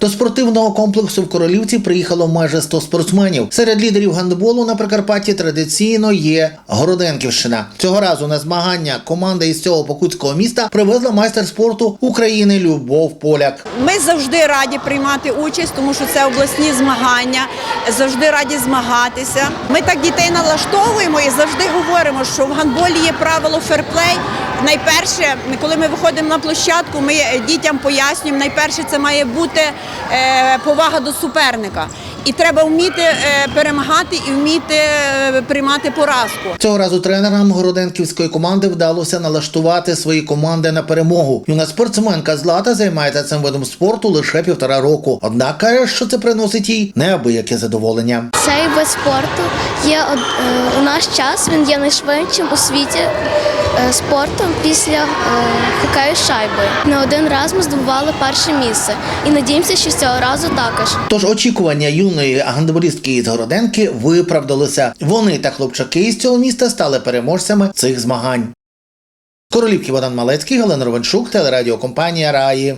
До спортивного комплексу в Королівці приїхало майже 100 спортсменів. Серед лідерів гандболу на Прикарпатті традиційно є Городенківщина. Цього разу на змагання команда із цього покутського міста привезла майстер спорту України Любов Поляк. Ми завжди раді приймати участь, тому що це обласні змагання, завжди раді змагатися. Ми так дітей налаштовуємо і завжди говоримо, що в гандболі є правило ферплей. Найперше, коли ми виходимо на площадку, ми дітям пояснюємо, найперше це має бути е, повага до суперника. І треба вміти е, перемагати і вміти е, приймати поразку. Цього разу тренерам городенківської команди вдалося налаштувати свої команди на перемогу. Юна спортсменка Злата займається цим видом спорту лише півтора року. Однак каже, що це приносить їй неабияке задоволення. Цей вид спорту є е, у наш час. Він є найшвидшим у світі спортом після хокею з шайбою. Не один раз ми здобували перше місце і надіємося, що цього разу також. Тож очікування юної гандболістки із Городенки виправдалися. Вони та хлопчаки із цього міста стали переможцями цих змагань. Королівки Богдан Малецький, Галина Ровеншук, телерадіокомпанія Раї.